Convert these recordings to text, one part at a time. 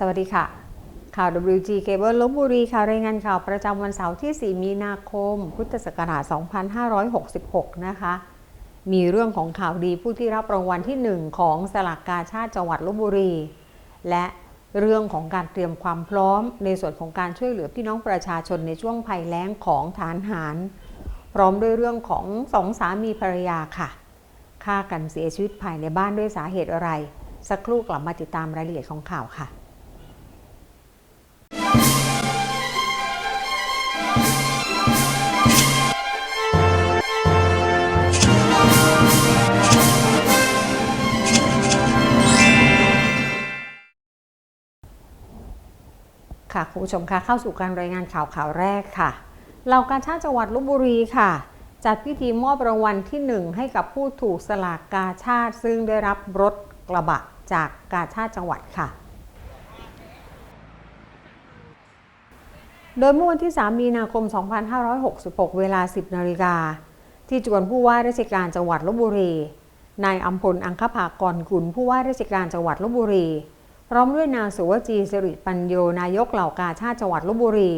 สวัสดีค่ะ ข่าว WG Cable ลบบุรีค่ะรายงานข่าวประจำวันเสาร์ที่ 4 มีนาคม พุทธศักราช 2566 นะคะ มีเรื่องของข่าวดีผู้ที่รับรางวัลที่ 1 ของสลากกาชาติจังหวัดลบบุรี และเรื่องของการเตรียมความพร้อม ในส่วนของการช่วยเหลือพี่น้องประชาชนในช่วงภัยแล้งของฐานหาร พร้อมด้วยเรื่องของสองสามีภรรยาค่ะฆ่ากันเสียชีวิตภายในบ้านด้วยสาเหตุอะไร สักครู่กลับมาติดตามรายละเอียดของข่าวค่ะ ค่ะคุณผู้ชมคะเข้าสู่การรายงานข่าวข่าวแรกค่ะเหล่ากาชาติจังหวัดลบบุรีค่ะ จัดพิธีมอบรางวัลที่ 1 ให้กับผู้ถูกสลากกาชาติ ซึ่งได้รับรถกระบะจากกาชาติจังหวัดค่ะ โดยเมื่อวันที่ 3 มีนาคม 2566 เวลา 10 นาฬิกา ที่จวนผู้ว่าราชการจังหวัดลบบุรี นายอัมพลอังคภากรกุลผู้ว่าราชการจังหวัดลบบุรี พร้อมด้วยนางสุวจีสิริปัญโยนายกเหล่ากาชาติจังหวัดลบบุรี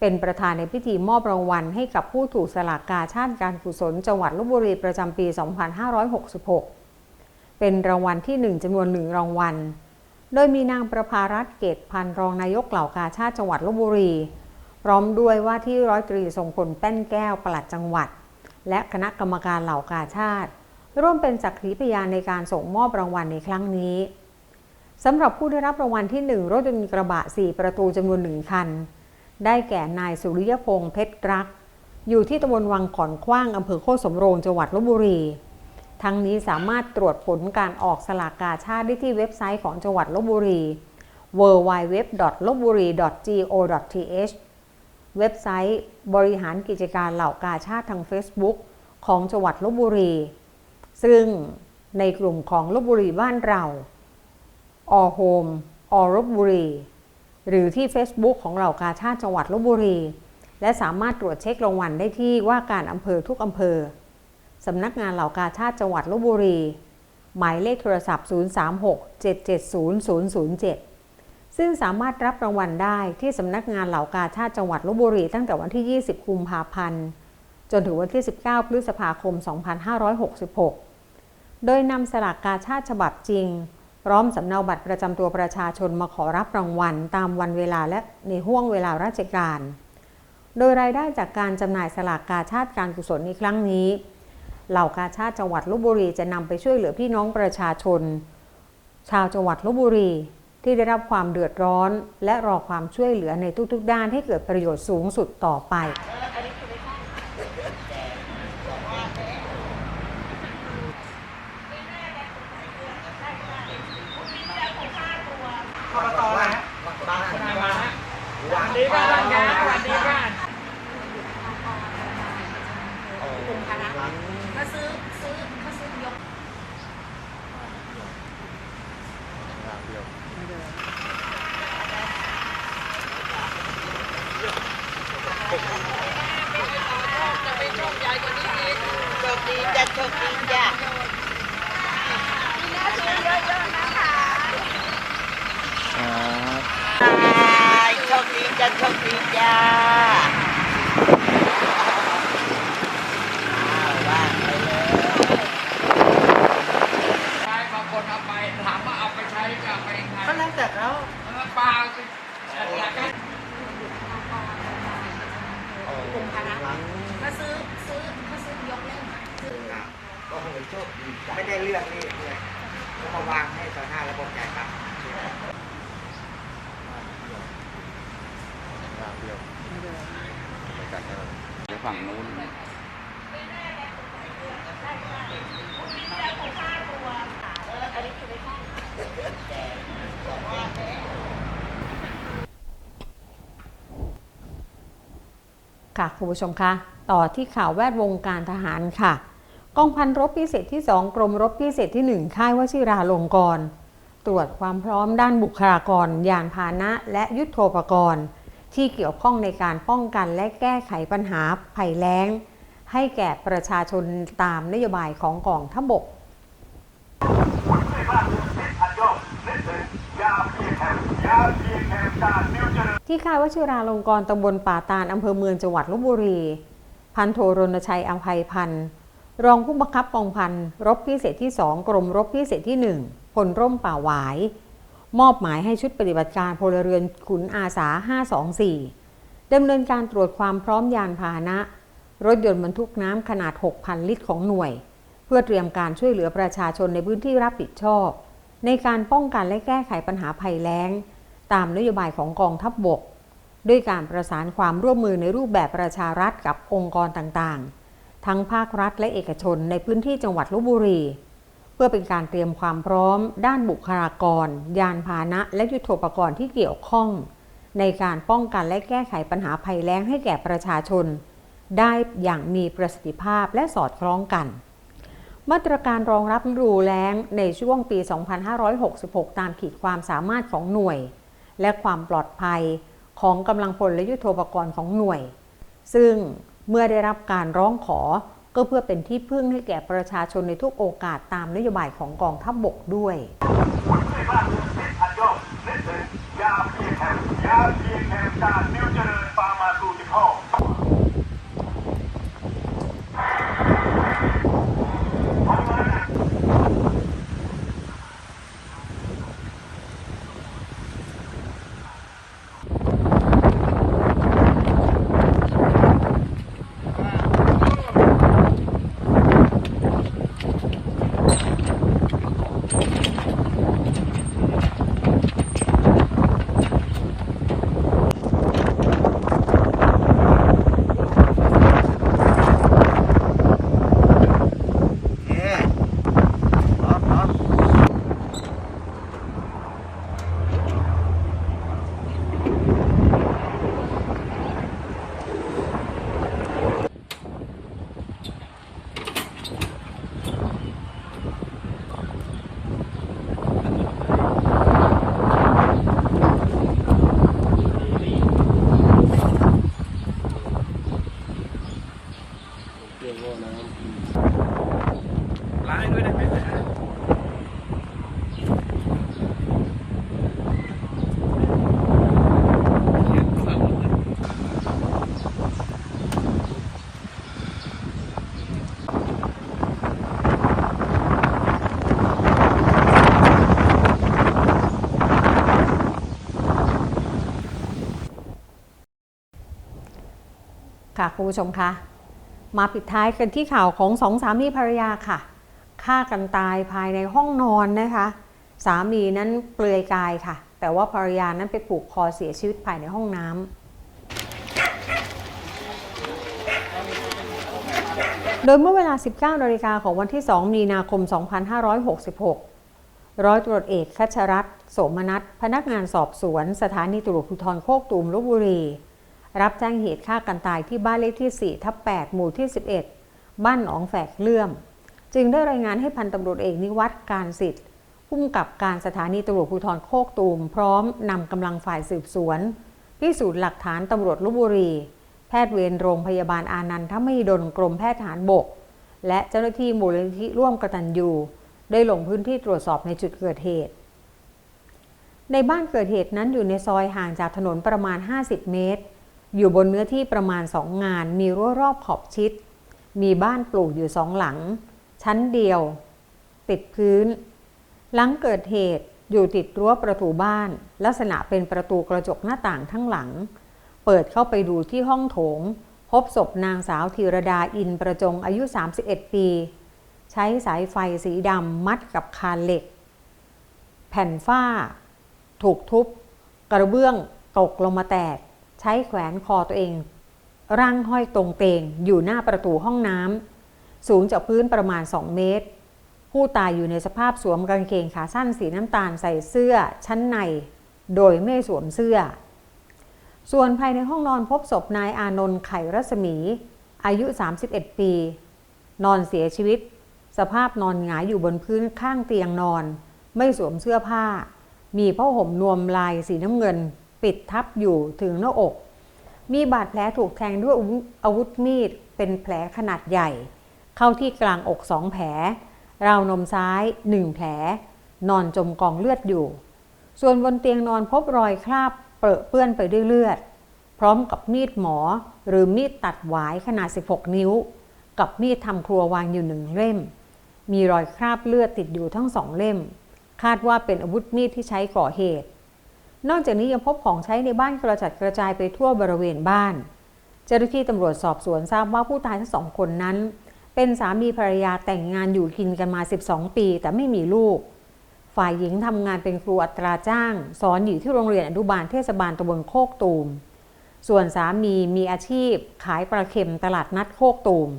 เป็นประธานในพิธีมอบรางวัลให้กับผู้ถูกสลากกาชาติการกุศลจังหวัดลบบุรีประจำปี 2566 เป็นรางวัลที่ 1จำนวนหนึ่งรางวัล โดยมีนางประภารัตน์เกตพันธ์รองนายกเหล่ากาชาติจังหวัดลบบุรี พร้อมด้วยว่าที่ร้อยตรีทรงพลแป้นแก้วปลัดจังหวัด และคณะกรรมการเหล่ากาชาติ ร่วมเป็นสักขีพยานในการส่งมอบรางวัลในครั้งนี้ สำหรับผู้ได้รับรางวัลที่ 1 รถยนต์กระบะ 4 ประตูจำนวนหนึ่งคัน ได้แก่นายสุริยพงษ์เพชรรัก อยู่ที่ตำบลวังขอนขว้างอำเภอโคกสำโรงจังหวัดลบบุรี ทั้งนี้สามารถตรวจผลการออกสลากกาชาติได้ที่เว็บไซต์ของจังหวัดลบบุรี www.loburi.go.th เว็บไซต์บริหารกิจการเหล่ากาชาติทาง Facebook ของจังหวัดลบบุรี ซึ่งในกลุ่มของลบบุรีบ้านเรา อโฮมอรบบุรี หรือที่ Facebook ของเหล่ากาชาติจังหวัดลบบุรี และสามารถตรวจเช็ครางวัลได้ที่ว่าการอำเภอทุกอำเภอสำนักงานเหล่ากาชาติจังหวัดลบบุรี หมายเลขโทรศัพท์ 036-770-007 ซึ่งสามารถรับรางวัลได้ที่สำนักงานเหล่ากาชาติจังหวัดลบบุรีตั้งแต่วันที่ 20 กุมภาพันธ์จนถึงวันที่ 19 พฤษภาคม 2566 โดยนำสลากกาชาติฉบับจริง ร้อมสำเนาบัตรประจำตัวประชาชนมาขอรับรางวัล ตามวันเวลาและในห่วงเวลาราชการ โดยรายได้จากการจำหน่ายสลากกาชาติการกุศลในครั้งนี้ เหล่ากาชาติจังหวัดลบบุรีจะนำไปช่วยเหลือพี่น้องประชาชน ชาวจังหวัดลบบุรีที่ได้รับความเดือดร้อน และรอความช่วยเหลือในทุกๆ ด้านให้เกิดประโยชน์สูงสุดต่อไป อบตนะฮะ บ้าน ทนายมาฮะสวัสดีบ้านนะสวัสดีบ้าน กลุ่มคณะมาซื้อซื้อเขาซื้อยก โชคดีจ้ะโชคดีจ้ะโชคดีจ้ะโชคดีจ้าอ้าวว่างไปเลย ใช้บางคนเอาไปถามว่าเอาไปใช้กับไปยังไง ก็แล้วแต่เขา มันเปล่าสิแต่ก็ กลุ่มคณะมาซื้อซื้อเขาซื้อยกเล่นซื้อ ก็คงเป็นโชคดีจ้ะไม่ได้เลือกนี่เลยก็มาวางให้ต่อหน้าแล้วบอกจ่ายตังค์ เดี๋ยวฝั่งนู้น ค่ะคุณผู้ชมคะต่อที่ข่าวแวดวงการทหารค่ะ กองพันรบพิเศษที่ 2 กรมรบพิเศษที่ 1 ค่ายวชิราลงกรณ์ตรวจความพร้อมด้านบุคลากร ยานพาหนะ และยุทโธปกรณ์ ที่เกี่ยวข้องในการป้องกันและแก้ไขปัญหาภัยแล้ง ให้แก่ประชาชนตามนโยบายของกองทัพบกยาเพียงแห่งยา ที่ค่ายวชิราลงกรณ์ตำบลป่าตาลอำเภอเมืองจังหวัดลบบุรี พันโทรณชัยอภัยพันธ์รองผู้บังคับกองพันรบพิเศษที่2กรมรบพิเศษที่1พลร่มป่าหวาย มอบหมายให้ชุดปฏิบัติการพลเรือนขุนอาสา 524ดำเนินการตรวจความพร้อมยานพาหนะ รถยนต์บรรทุกน้ำขนาด 6,000 ลิตรของหน่วย เพื่อเตรียมการช่วยเหลือประชาชนในพื้นที่รับผิดชอบ ในการป้องกันและแก้ไขปัญหาภัยแล้ง ตามนโยบายของกองทัพบบก ด้วยการประสานความร่วมมือในรูปแบบประชารัฐกับองค์กรต่างๆ ทั้งภาครัฐและเอกชนในพื้นที่จังหวัดลบบุรี เพื่อเป็นการเตรียมความพร้อม ด้านบุคลากร ยานพาหนะ และยุทโธปกรณ์ที่เกี่ยวข้อง ในการป้องกันและแก้ไขปัญหาภัยแล้งให้แก่ประชาชน ได้อย่างมีประสิทธิภาพและสอดคล้องกันมาตรการรองรับฤดูแล้งในช่วงปี 2566 ตามขีดความสามารถของหน่วย และความปลอดภัยของกำลังพลและยุทโธปกรณ์ของหน่วย ซึ่งเมื่อได้รับการร้องขอก็เพื่อเป็นที่พึ่งให้แก่ประชาชนในทุกโอกาสตามนโยบายของกองทัพบบกด้วยยาเพียงแห่งยาเพียแห่งการนิวเจริญฟาร์มาซูติคอล คุณผู้ชมคะมาปิดท้ายกันที่ข่าวของสองสามีภรรยาค่ะฆ่ากันตายภายในห้องนอนนะคะ สามีนั้นเปลือยกายค่ะ แต่ว่าภรรยานั้นไปผูกคอเสียชีวิตภายในห้องน้ำโดยเมื่อเวลา 19นาฬิกาของวันที่ 2 มีนาคม 2566 ร้อยตรวจเอกคัชรัตน์โสมนัสพนักงานสอบสวน สถานีตำรวจภูธรโคกตูมลบบุรี รับแจ้งเหตุฆ่ากันตายที่บ้านเลขที่ 4 ทับ 8 หมู่ที่ 11 บ้านหนองแฝกเลื่อม จึงได้รายงานให้พันตำรวจเอกนิวัฒน์การสิทธิ์ผู้กำกับการสถานีตำรวจภูธรโคกตูม พร้อมนำกำลังฝ่ายสืบสวน พิสูจน์หลักฐานตำรวจลบบุรี แพทย์เวรโรงพยาบาลอานันทมหิดลกรมแพทย์ทหารบก และเจ้าหน้าที่มูลนิธิร่วมกตัญญูได้ลงพื้นที่ตรวจสอบในจุดเกิดเหตุ ในบ้านเกิดเหตุนั้นอยู่ในซอยห่างจากถนนประมาณ 50 เมตร อยู่บนเนื้อที่ประมาณ2งาน มีรั้วรอบขอบชิด มีบ้านปลูกอยู่สองหลัง ชั้นเดียว ติดพื้น หลังเกิดเหตุอยู่ติดรั้วประตูบ้าน ลักษณะเป็นประตูกระจกหน้าต่างทั้งหลัง เปิดเข้าไปดูที่ห้องโถง พบศพนางสาวธีรดาอินประจงอายุ 31 ปี ใช้สายไฟสีดำมัดกับคานเหล็ก แผ่นฝ้า ถูกทุบ กระเบื้องตกลงมาแตก ใช้แขวนคอตัวเอง ร่างห้อยตรงเตงอยู่หน้าประตูห้องน้ำสูงจากพื้นประมาณ 2 เมตร ผู้ตายอยู่ในสภาพสวมกางเกงขาสั้นสีน้ำตาลใส่เสื้อชั้นใน โดยไม่สวมเสื้อ ส่วนภายในห้องนอนพบศพนายอานนท์ไข่รัศมี อายุ 31 ปี นอนเสียชีวิต สภาพนอนหงายอยู่บนพื้นข้างเตียงนอน ไม่สวมเสื้อผ้า มีผ้าห่มนวมลายสีน้ำเงิน ปิดทับอยู่ถึงหน้าอก มีบาดแผลถูกแทงด้วยอาวุธมีดเป็นแผลขนาดใหญ่ เข้าที่กลางอกสองแผล ราวนมซ้ายหนึ่งแผล นอนจมกองเลือดอยู่ ส่วนบนเตียงนอนพบรอยคราบเปรอะเปื้อนไปด้วยเลือด พร้อมกับมีดหมอหรือมีดตัดหวายขนาด 16 นิ้ว กับมีดทำครัววางอยู่หนึ่งเล่ม มีรอยคราบเลือดติดอยู่ทั้งสองเล่ม คาดว่าเป็นอาวุธมีดที่ใช้ก่อเหตุ นอกจากนี้ยังพบของใช้ในบ้านกระจัดกระจายไปทั่วบริเวณบ้าน เจ้าหน้าที่ตำรวจสอบสวนทราบว่าผู้ตายทั้งสองคนนั้น เป็นสามีภรรยาแต่งงานอยู่กินกันมา 12 ปี แต่ไม่มีลูก ฝ่ายหญิงทำงานเป็นครูอัตราจ้าง สอนอยู่ที่โรงเรียนอนุบาลเทศบาลตำบลโคกตูม ส่วนสามีมีอาชีพ ขายปลาเค็มตลาดนัดโคกตูม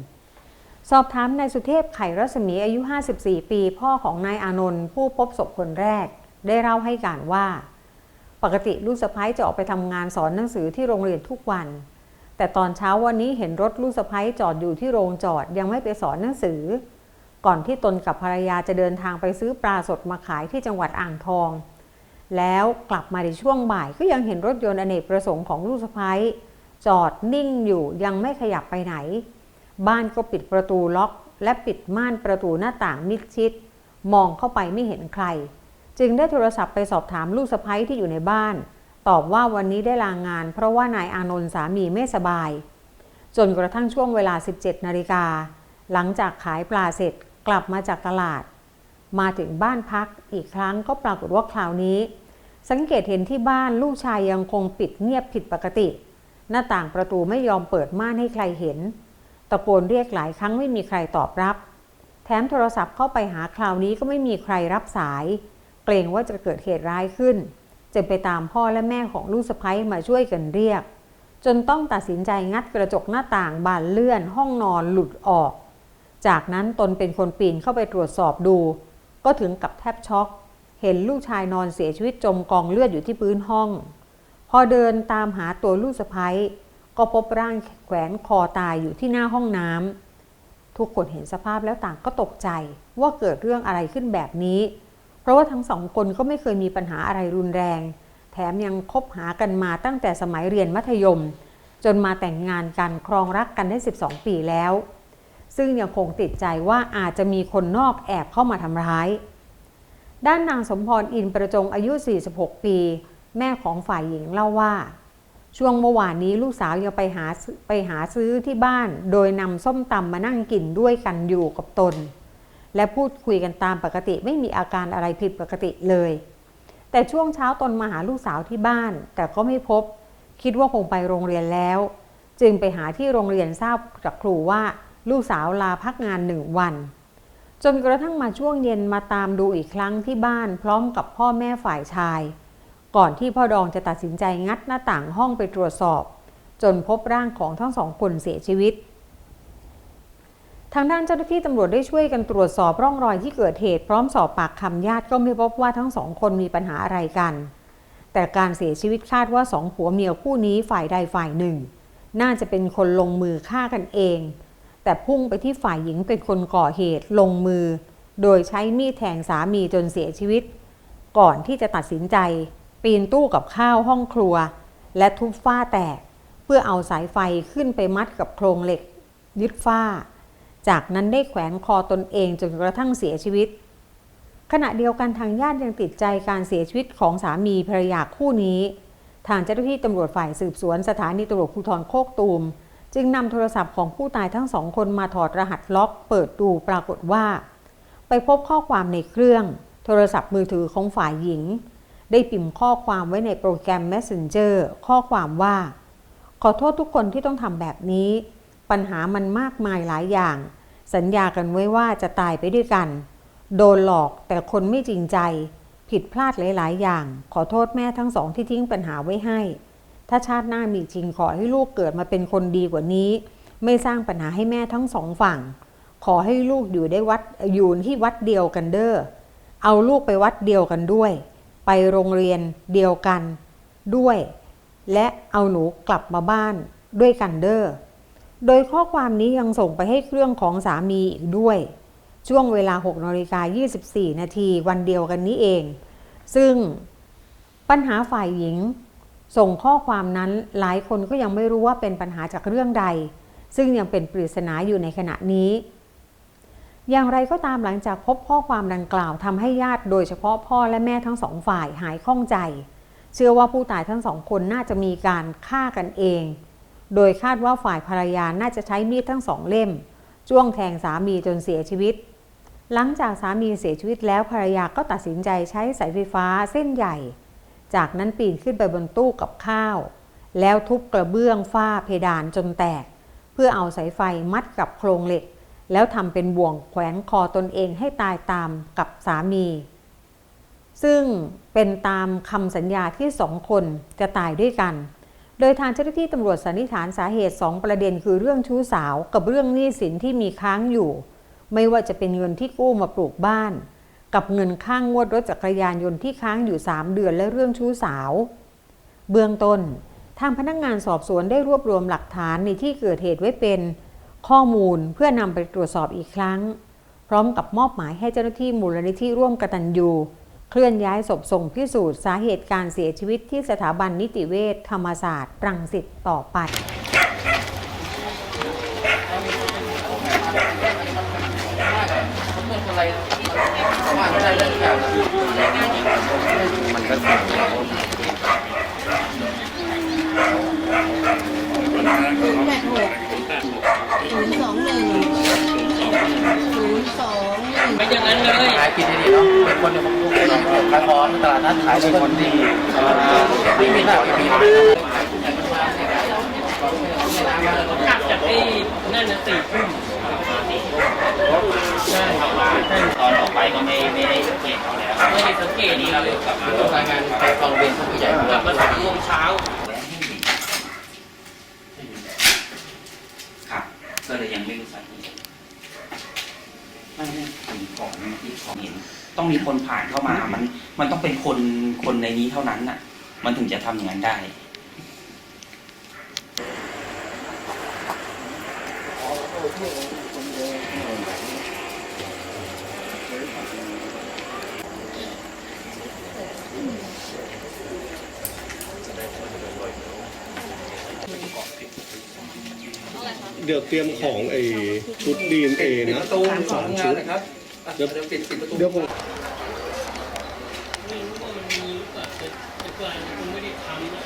สอบถามนายสุเทพไข่รัศมีอายุ 54 ปี พ่อของนายอานนท์ผู้พบศพคนแรก ได้เล่าให้การว่า ปกติลูกสะพ้ยจะออกไปทำงานสอนหนังสือที่โรงเรียนทุกวัน แต่ตอนเช้าวันนี้เห็นรถลูกสะพ้ยจอดอยู่ที่โรงจอดยังไม่ไปสอนหนังสือ ก่อนที่ตนกับภรรยาจะเดินทางไปซื้อปลาสดมาขายที่จังหวัดอ่างทอง แล้วกลับมาในช่วงบ่ายก็ยังเห็นรถยนต์อเนกประสงค์ของลูกสะพ้ยจอดนิ่งอยู่ยังไม่ขยับไปไหน บ้านก็ปิดประตูล็อก และปิดม่านประตูหน้าต่างมิดชิด มองเข้าไปไม่เห็นใคร จึงได้โทรศัพท์ไปสอบถามลูกสะพ้ยที่อยู่ในบ้าน ตอบว่าวันนี้ได้ลางาน เพราะว่านายอานนท์สามีไม่สบาย จนกระทั่งช่วงเวลา 17 นาฬิกา หลังจากขายปลาเสร็จกลับมาจากตลาด มาถึงบ้านพักอีกครั้งก็ปรากฏว่าคราวนี้ สังเกตเห็นที่บ้านลูกชายยังคงปิดเงียบผิดปกติ หน้าต่างประตูไม่ยอมเปิดม่านให้ใครเห็น ตะโกนเรียกหลายครั้งไม่มีใครตอบรับ แถมโทรศัพท์เข้าไปหาคราวนี้ก็ไม่มีใครรับสาย เกรงว่าจะเกิดเหตุร้ายขึ้น จึงไปตามพ่อและแม่ของลูกสะใภ้มาช่วยกันเรียก จนต้องตัดสินใจงัดกระจกหน้าต่างบานเลื่อนห้องนอนหลุดออก จากนั้นตนเป็นคนปีนเข้าไปตรวจสอบดู ก็ถึงกับแทบช็อก เห็นลูกชายนอนเสียชีวิตจมกองเลือดอยู่ที่พื้นห้อง พอเดินตามหาตัวลูกสะใภ้ก็พบร่างแขวนคอตายอยู่ที่หน้าห้องน้ำทุกคนเห็นสภาพแล้วต่างก็ตกใจว่าเกิดเรื่องอะไรขึ้นแบบนี้ ราะว่าทั้งสองคนก็ไม่เคยมีปัญหาอะไรรุนแรง แถมยังคบหากันมาตั้งแต่สมัยเรียนมัธยม จนมาแต่งงานกันครองรักกันได้ 12 ปีแล้ว ซึ่งยังคงติดใจว่าอาจจะมีคนนอกแอบเข้ามาทำร้าย ด้านนางสมพรอินประจงอายุ 46 ปี แม่ของฝ่ายหญิงเล่าว่า ช่วงเมื่อวานนี้ลูกสาวยังไปหาไปหาซื้อที่บ้าน โดยนำส้มตำมานั่งกินด้วยกันอยู่กับตน และพูดคุยกันตามปกติไม่มีอาการอะไรผิดปกติเลย แต่ช่วงเช้าตนมาหาลูกสาวที่บ้าน แต่ก็ไม่พบ คิดว่าคงไปโรงเรียนแล้ว จึงไปหาที่โรงเรียนทราบจากครูว่าลูกสาวลาพักงานหนึ่งวัน จนกระทั่งมาช่วงเย็นมาตามดูอีกครั้งที่บ้านพร้อมกับพ่อแม่ฝ่ายชาย ก่อนที่พ่อดองจะตัดสินใจงัดหน้าต่างห้องไปตรวจสอบ จนพบร่างของทั้งสองคนเสียชีวิต ทางด้านเจ้าหน้าที่ตำรวจได้ช่วยกันตรวจสอบร่องรอยที่เกิดเหตุ พร้อมสอบปากคำญาติก็ไม่พบว่าทั้งสองคนมีปัญหาอะไรกัน แต่การเสียชีวิตคาดว่าสองผัวเมียคู่นี้ฝ่ายใดฝ่ายหนึ่ง น่าจะเป็นคนลงมือฆ่ากันเอง แต่พุ่งไปที่ฝ่ายหญิงเป็นคนก่อเหตุลงมือ โดยใช้มีดแทงสามีจนเสียชีวิต ก่อนที่จะตัดสินใจ ปีนตู้กับข้าวห้องครัว และทุบฝ้าแตก เพื่อเอาสายไฟขึ้นไปมัดกับโครงเหล็ก ยึดฝ้า จากนั้นได้แขวนคอตนเองจนกระทั่งเสียชีวิต ขณะเดียวกันทางญาติยังติดใจการเสียชีวิตของสามีภรรยาคู่นี้ ทางเจ้าหน้าที่ตำรวจฝ่ายสืบสวนสถานีตำรวจภูธรโคกตูม จึงนำโทรศัพท์ของผู้ตายทั้งสองคนมาถอดรหัสล็อกเปิดดูปรากฏว่า ไปพบข้อความในเครื่อง โทรศัพท์มือถือของฝ่ายหญิง ได้พิมพ์ข้อความไว้ในโปรแกรม Messenger ข้อความว่า ขอโทษทุกคนที่ต้องทำแบบนี้ ปัญหามันมากมายหลายอย่าง สัญญากันไว้ว่าจะตายไปด้วยกัน โดนหลอกแต่คนไม่จริงใจ ผิดพลาดหลาย ๆ อย่าง ขอโทษแม่ทั้งสองที่ทิ้งปัญหาไว้ให้ ถ้าชาติหน้ามีจริงขอให้ลูกเกิดมาเป็นคนดีกว่านี้ ไม่สร้างปัญหาให้แม่ทั้งสองฝั่ง ขอให้ลูกอยู่ได้วัดอยู่ที่วัดเดียวกันเด้อเอาลูกไปวัดเดียวกันด้วย ไปโรงเรียนเดียวกันด้วย และเอาหนูกลับมาบ้านด้วยกันเด้อ โดยข้อความนี้ยังส่งไปให้เครื่องของสามีอีกด้วย ช่วงเวลา6นาฬิกา24 นาทีวันเดียวกันนี้เอง ซึ่งปัญหาฝ่ายหญิง ส่งข้อความนั้นหลายคนก็ยังไม่รู้ว่าเป็นปัญหาจากเรื่องใด ซึ่งยังเป็นปริศนาอยู่ในขณะนี้ อย่างไรก็ตามหลังจากพบข้อความดังกล่าวทำให้ญาติโดยเฉพาะพ่อและแม่ทั้งสองฝ่ายหายข้องใจ เชื่อว่าผู้ตายทั้งสองคนน่าจะมีการฆ่ากันเอง โดยคาดว่าฝ่ายภรรยาน่าจะใช้มีดทั้งสองเล่ม จ้วงแทงสามีจนเสียชีวิต หลังจากสามีเสียชีวิตแล้วภรรยาก็ตัดสินใจใช้สายไฟฟ้าเส้นใหญ่ จากนั้นปีนขึ้นไปบนตู้กับข้าว แล้วทุบกระเบื้องฝ้าเพดานจนแตก เพื่อเอาสายไฟมัดกับโครงเหล็ก แล้วทำเป็นบ่วงแขวนคอตนเองให้ตายตามกับสามี ซึ่งเป็นตามคำสัญญาที่สองคนจะตายด้วยกัน โดยทางเจ้าหน้าที่ตำรวจสันนิษฐานสาเหตุ 2 ประเด็นคือเรื่องชู้สาวกับเรื่องหนี้สินที่มีค้างอยู่ ไม่ว่าจะเป็นเงินที่กู้มาปลูกบ้าน กับเงินข้างงวดรถจักรยานยนต์ที่ค้างอยู่ 3 เดือนและเรื่องชู้สาว เบื้องต้น ทางพนักงงานสอบสวนได้รวบรวมหลักฐานในที่เกิดเหตุไว้เป็น ข้อมูลเพื่อนำไปตรวจสอบอีกครั้ง พร้อมกับมอบหมายให้เจ้าหน้าที่มูลนิธิร่วมกตัญญู เคลื่อนย้ายศพส่งพิสูจน์สาเหตุการเสียชีวิตที่สถาบันนิติเวชธรรมศาสตร์รังสิตต่อไปมันก็สั่งศูนย์แปดหกศูนย์สองหนึ่ง อย่างนั้นเลยขายกินดีๆเนาะเป็นคนในของขายของตลาดนัดขายเป็นคนดีไม่มีหน้าไม่มีกลับจากไอ้นั่นนะสี่ทุ่มใช่ใช่ตอนออกไปก็ไม่ไม่ได้สังเกตเขาแล้วไม่ได้สังเกตนี่เลยกลับมารายงานไปฟังเรียนผู้ใหญ่กลับมาสามโมงเช้าครับก็เลยยังไม่รู้สาเหตุไม่ไม่ถึง ของที่ของเห็นต้องมีคนผ่านเข้ามา มันมันต้องเป็นคนคนในนี้เท่านั้นน่ะ มันถึงจะทำอย่างนั้นได้ เดี๋ยวเตรียมของไอ้ชุดดีเอปิดนะประตูสองงานนะครับ เดี๋ยวปิดปิดประตูเดี๋ยวผมไม่รู้ว่ามันมีหรือเปล่าแต่แต่กลายเป็นคนไม่ได้ทำนะ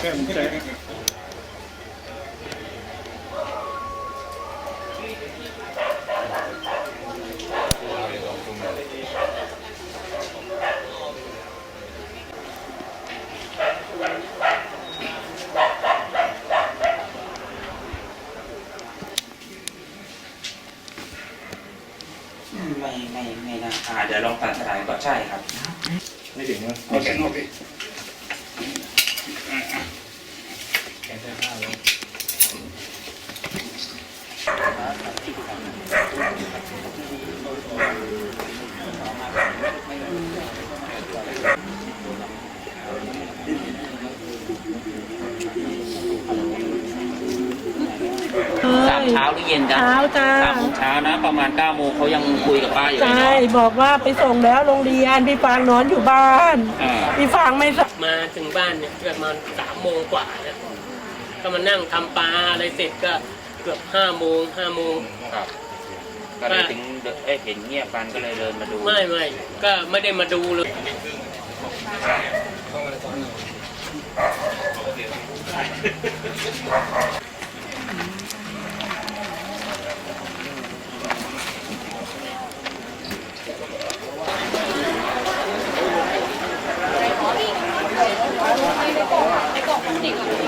แก้มแจ๊ก ไม่ไม่ไม่นะอ่าเดี๋ยวลองตัดสลายก่อนใช่ครับ ไม่ถึงนะโอเคโอเค สาม เช้าหรือเย็นกันเช้าจ้า สามโมงเช้านะ ประมาณเก้าโมงเขายังคุยกับป้าอยู่เลยใช่เนาะ บอกว่าไปส่งแล้วโรงเรียนพี่ฟางนอนอยู่บ้านอ่า พี่ฟางไม่สมาถึงบ้านเนี่ยประมาณสามโมงกว่าแล้วก็มานั่งทำปลาอะไรเสร็จก็เกือบห้าโมงห้าโมงครับก็เลยถึงเดเอ้ยเห็นเงียบกันก็เลยเดินมาดูไม่ไม่ก็ไม่ได้มาดูเลย ঠিক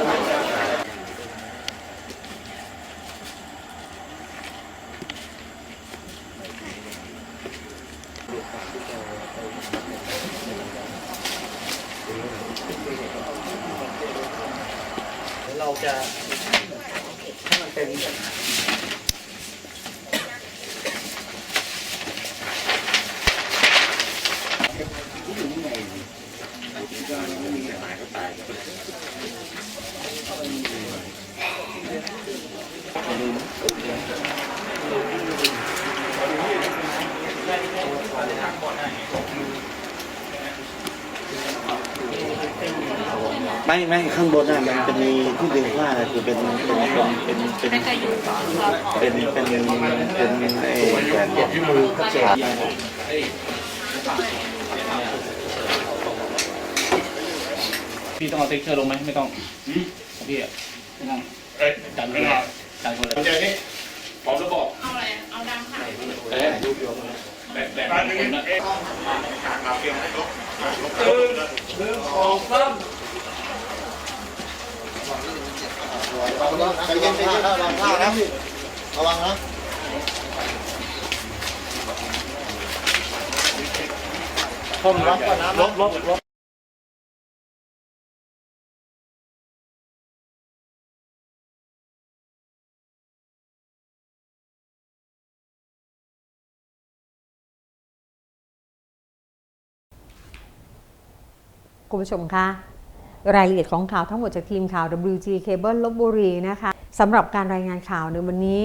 ไม่ไม่ข้างบนน่ะมันจะมีที่ดึงผ้าน่ะคือเป็นเป็นเป็นเป็นเป็นเป็นเป็นเป็นไอ้แขนที่มือขาพี่ต้องเอาเท็กเชอร์ลงไหมไม่ต้องพี่อะไม่ต้องเอ้ยจันไม่ได้จันคนละใจนี่พร้อมแล้วบอกเอาอะไรเอาดำค่ะเอ้ยรูปโยมแบบแบบผมนะ ใจเย็นใจเย็นระวังผ้านะระวังนะผมรับก่อนนะลบลบลบคุณผู้ชมคะ รายละเอียดของข่าวทั้งหมดจากทีมข่าว WG Cable ลบบุรีนะคะสำหรับการรายงานข่าวในวันนี้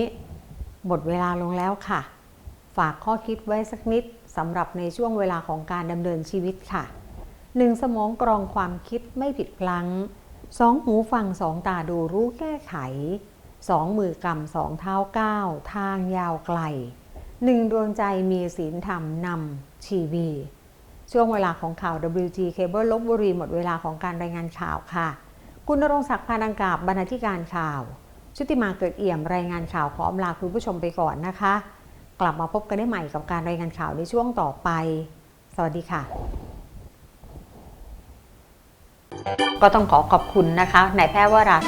หมดเวลาลงแล้วค่ะ ฝากข้อคิดไว้สักนิดสำหรับในช่วงเวลาของการดำเนินชีวิตค่ะ 1. สมองกรองความคิดไม่ผิดพลั้ง 2. หูฟัง 2 ตาดูรู้แก้ไข 2. มือกำสองเท้าก้าวทางยาวไกล 1. ดวงใจมีศีลธรรมนำชีวี ช่วงเวลาของข่าว WG Cable ลบบุรีหมดเวลาของการรายงานข่าวค่ะ คุณณรงศักดิ์พานังกาบบรรณาธิการข่าว ชุติมาเกิดเอี่ยมรายงานข่าวขออำลาคุณผู้ชมไปก่อนนะคะ กลับมาพบกันได้ใหม่กับการรายงานข่าวในช่วงต่อไป สวัสดีค่ะ ก็ต้องขอขอบคุณนะคะนายแพทย์วรา